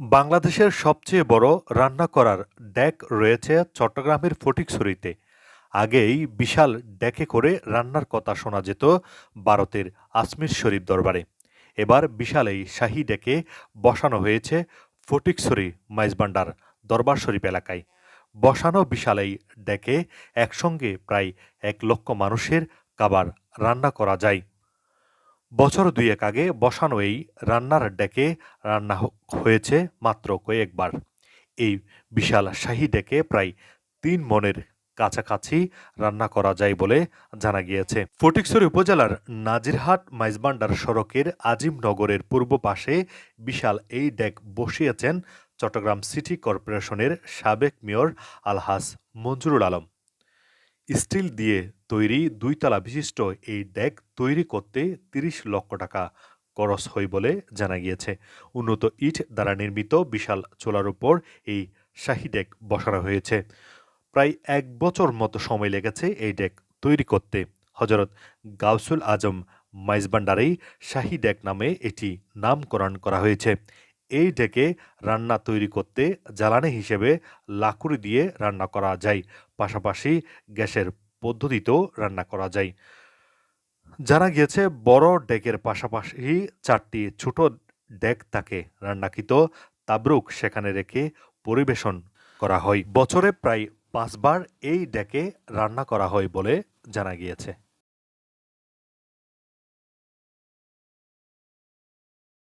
বাংলাদেশের সবচেয়ে বড় রান্না করার ড্যাক রয়েছে চট্টগ্রামের ফটিকছড়িতে। আগেই বিশাল ডেকে করে রান্নার কথা শোনা যেত ভারতের আজমির শরীফ দরবারে। এবার বিশাল এই শাহী ডেকে বসানো হয়েছে ফটিকছড়ি মাইজবান্ডার দরবার শরীফ এলাকায়। বসানো বিশাল এই ডেকে একসঙ্গে প্রায় এক লক্ষ মানুষের খাবার রান্না করা যায়। বছর দুয়েক আগে বসানো এই রান্নার ডেকে রান্না হয়েছে মাত্র কয়েকবার। এই বিশাল শাহী ডেকে প্রায় তিন মনের কাছাকাছি রান্না করা যায় বলে জানা গিয়েছে। ফটিকছড়ি উপজেলার নাজিরহাট মাইজবান্ডার সড়কের আজিমনগরের পূর্ব পাশে বিশাল এই ডেক বসিয়েছেন চট্টগ্রাম সিটি কর্পোরেশনের সাবেক মেয়র আলহাস মঞ্জুরুল আলম। স্টিল দিয়ে তৈরি দুইতলা বিশিষ্ট এই ডেক তৈরি করতে তিরিশ লক্ষ টাকা খরচ হয় বলে জানা গিয়েছে। উন্নত ইট দ্বারা নির্মিত বিশাল চোলার উপর এই শাহী ডেক বসানো হয়েছে। প্রায় এক বছর মতো সময় লেগেছে এই ডেক তৈরি করতে। হজরত গাউসুল আজম মাইজবান্ডারেই শাহী ডেক নামে এটি নামকরণ করা হয়েছে। এই ডেকে রান্না তৈরি করতে জ্বালানি হিসেবে লাকুড়ি দিয়ে রান্না করা যায়। পাশাপাশি গ্যাসের পদ্ধতিতেও রান্না করা যায়। জানা গিয়েছে, বড় ডেকের পাশাপাশি চারটি ছোট ডেক থাকে। রান্নাকৃত তাবরুক সেখানে রেখে পরিবেশন করা হয়। বছরে প্রায় পাঁচবার এই ডেকে রান্না করা হয় বলে জানা গিয়েছে।